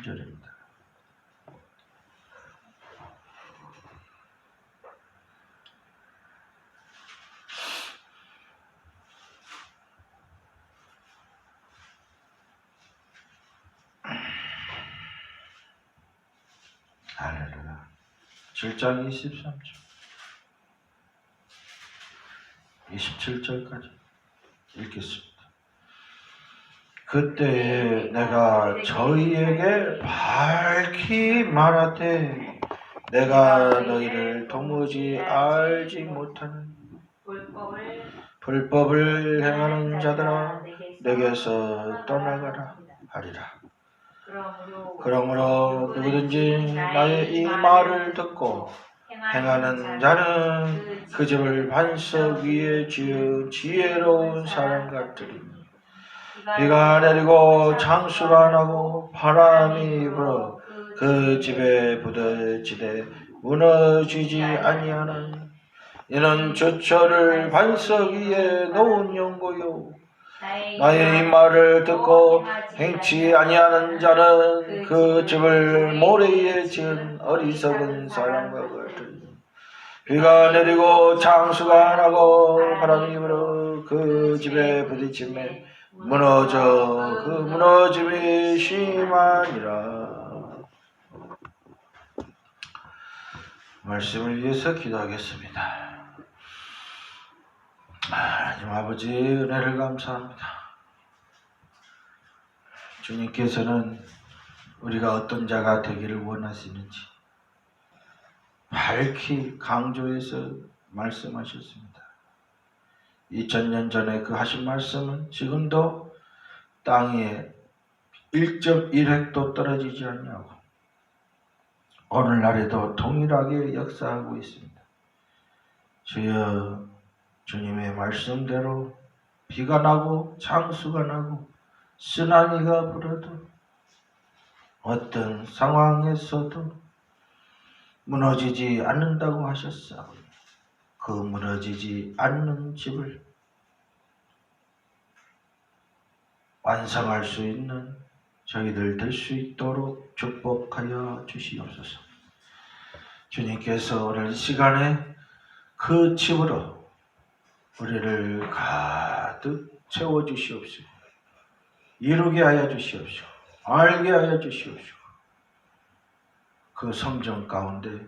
23절입니다. 할렐루야. 7장 23절. 27절까지 읽겠습니다. 그때 내가 저희에게 밝히 말하되 내가 너희를 도무지 알지 못하는 불법을 행하는 자들아 내게서 떠나가라 하리라. 그러므로 누구든지 나의 이 말을 듣고 행하는 자는 그 집을 반석 위에 지은 지혜로운 사람 같으리니 비가 내리고 장수가 나고 바람이 불어 그 집에 부딪히되 무너지지 아니하는 이는 저철을 반석 위에 놓은 연고요. 나의 이 말을 듣고 행치 아니하는 자는 그 집을 모래 위에 지은 어리석은 사람과 같으니 비가 내리고 장수가 나고 바람이 불어 그 집에 부딪힘에 무너져 그 무너짐이 심하니라 말씀을 위해서 기도하겠습니다. 하나님 아버지 은혜를 감사합니다. 주님께서는 우리가 어떤 자가 되기를 원하시는지 밝히 강조해서 말씀하셨습니다. 2000년 전에 그 하신 말씀은 지금도 땅에 1.1획도 떨어지지 않냐고 오늘날에도 동일하게 역사하고 있습니다. 주여 주님의 말씀대로 비가 나고 장수가 나고 쓰나미가 불어도 어떤 상황에서도 무너지지 않는다고 하셨어. 그 무너지지 않는 집을 완성할 수 있는 저희들 될 수 있도록 축복하여 주시옵소서. 주님께서 오늘 시간에 그 집으로 우리를 가득 채워 주시옵시고 이루게 하여 주시옵시고 알게 하여 주시옵시고 그 성전 가운데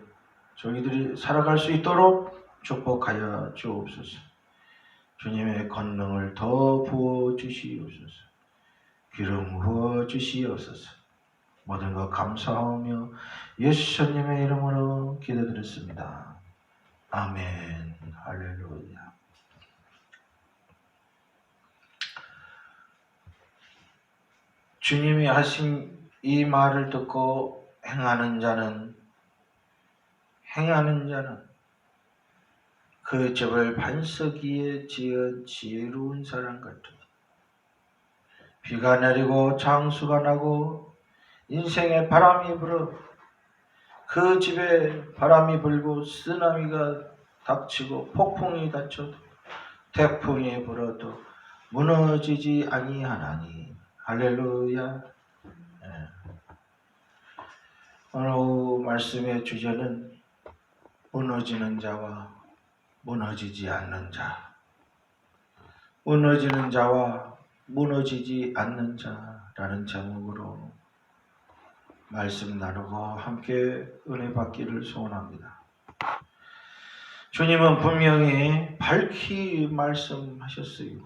저희들이 살아갈 수 있도록 축복하여 주옵소서. 주님의 권능을 더 부어 주시옵소서. 기름 부어 주시옵소서. 모든 것 감사하며 예수님의 이름으로 기도드렸습니다. 아멘. 할렐루야. 주님이 하신 이 말을 듣고 행하는 자는 행하는 자는 그 집을 반석 위에 지은 지혜로운 사람 같으니 비가 내리고 장수가 나고 인생에 바람이 불어 그 집에 바람이 불고 쓰나미가 닥치고 폭풍이 닥쳐도 태풍이 불어도 무너지지 아니하나니 할렐루야 예. 오늘 말씀의 주제는 무너지는 자와 무너지지 않는 자 무너지는 자와 무너지지 않는 자라는 제목으로 말씀 나누고 함께 은혜 받기를 소원합니다. 주님은 분명히 밝히 말씀하셨어요.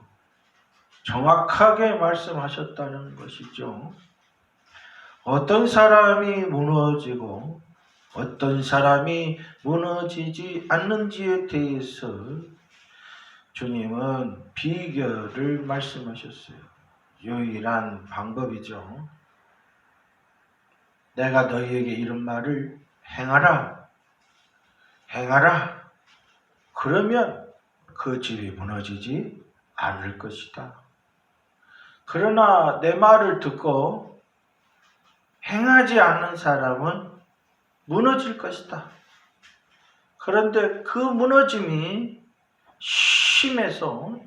정확하게 말씀하셨다는 것이죠. 어떤 사람이 무너지고 어떤 사람이 무너지지 않는지에 대해서 주님은 비결을 말씀하셨어요. 유일한 방법이죠. 내가 너희에게 이런 말을 행하라. 행하라. 그러면 그 집이 무너지지 않을 것이다. 그러나 내 말을 듣고 행하지 않는 사람은 무너질 것이다. 그런데 그 무너짐이 심해서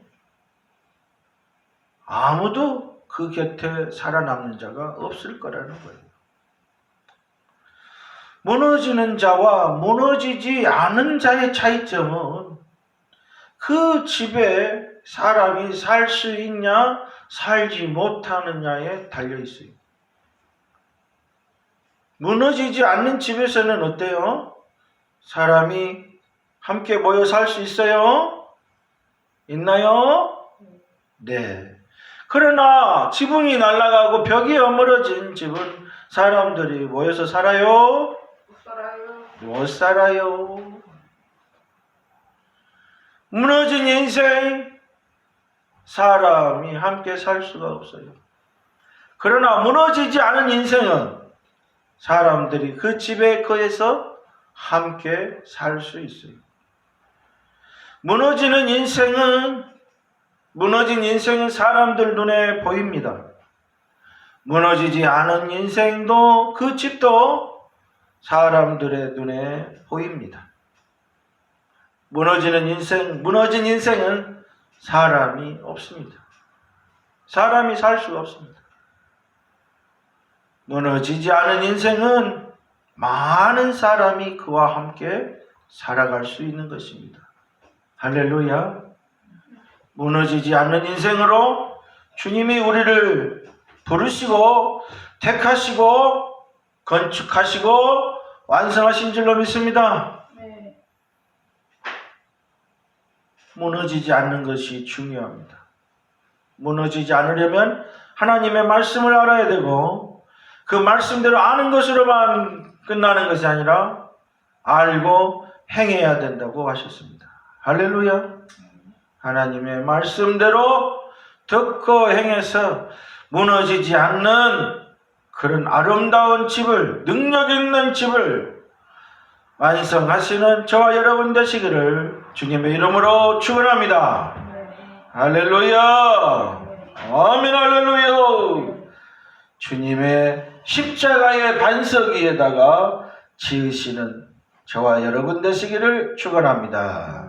아무도 그 곁에 살아남는 자가 없을 거라는 거예요. 무너지는 자와 무너지지 않은 자의 차이점은 그 집에 사람이 살 수 있냐, 살지 못하느냐에 달려 있어요. 무너지지 않는 집에서는 어때요? 사람이 함께 모여 살 수 있어요? 있나요? 네. 그러나 지붕이 날아가고 벽이 어물어진 집은 사람들이 모여서 살아요? 못 살아요. 못 살아요. 무너진 인생, 사람이 함께 살 수가 없어요. 그러나 무너지지 않은 인생은 사람들이 그 집에 거해서 함께 살 수 있어요. 무너지는 인생은, 무너진 인생은 사람들 눈에 보입니다. 무너지지 않은 인생도 그 집도 사람들의 눈에 보입니다. 무너지는 인생, 무너진 인생은 사람이 없습니다. 사람이 살 수가 없습니다. 무너지지 않은 인생은 많은 사람이 그와 함께 살아갈 수 있는 것입니다. 할렐루야. 무너지지 않는 인생으로 주님이 우리를 부르시고 택하시고 건축하시고 완성하신 줄로 믿습니다. 네. 무너지지 않는 것이 중요합니다. 무너지지 않으려면 하나님의 말씀을 알아야 되고 그 말씀대로 아는 것으로만 끝나는 것이 아니라 알고 행해야 된다고 하셨습니다. 할렐루야. 하나님의 말씀대로 듣고 행해서 무너지지 않는 그런 아름다운 집을 능력 있는 집을 완성하시는 저와 여러분 되시기를 주님의 이름으로 축원합니다. 네. 할렐루야. 네. 아멘 할렐루야. 주님의 십자가의 반석 위에다가 지으시는 저와 여러분 되시기를 축원합니다.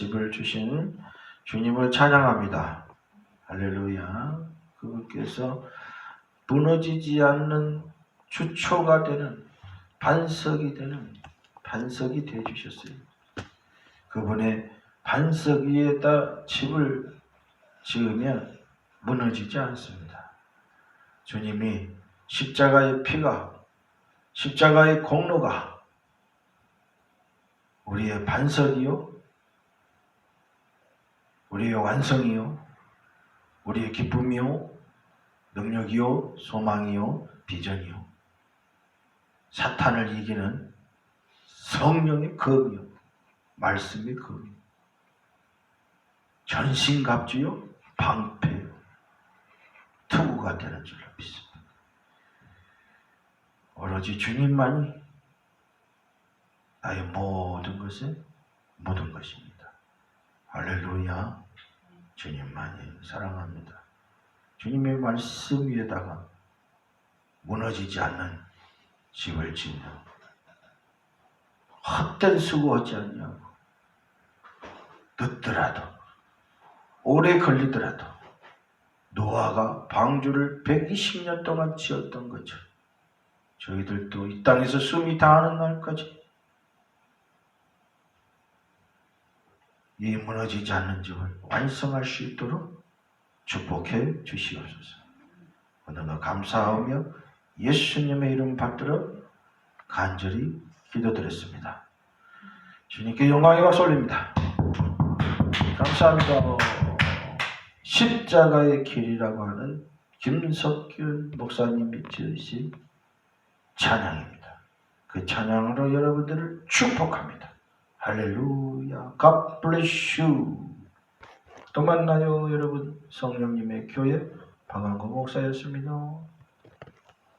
집을 주신 주님을 찬양합니다. 할렐루야. 그분께서 무너지지 않는 주초가 되는 반석이 되는 반석이 되어 주셨어요. 그분의 반석 위에다 집을 지으면 무너지지 않습니다. 주님이 십자가의 피가 십자가의 공로가 우리의 반석이요, 우리의 완성이요, 우리의 기쁨이요, 능력이요, 소망이요, 비전이요, 사탄을 이기는 성령의 검이요, 말씀의 검이요, 전신갑주요, 방패요, 투구가 되는 줄로 믿습니다. 오로지 주님만이 나의 모든 것의 모든 것입니다. 할렐루야. 주님만이 사랑합니다. 주님의 말씀 위에다가 무너지지 않는 집을 짓는 헛된 수고하지 않냐고 늦더라도 오래 걸리더라도 노아가 방주를 120년 동안 지었던 것처럼 저희들도 이 땅에서 숨이 다하는 날까지 이 무너지지 않는 집을 완성할 수 있도록 축복해 주시옵소서. 오늘도 감사하며 예수님의 이름 받들어 간절히 기도드렸습니다. 주님께 영광의 박수 올립니다. 감사합니다. 십자가의 길이라고 하는 김석균 목사님이 지으신 찬양입니다. 그 찬양으로 여러분들을 축복합니다. 할렐루야. God bless you. 또 만나요, 여러분. 성령님의 교회 방한구 목사였습니다.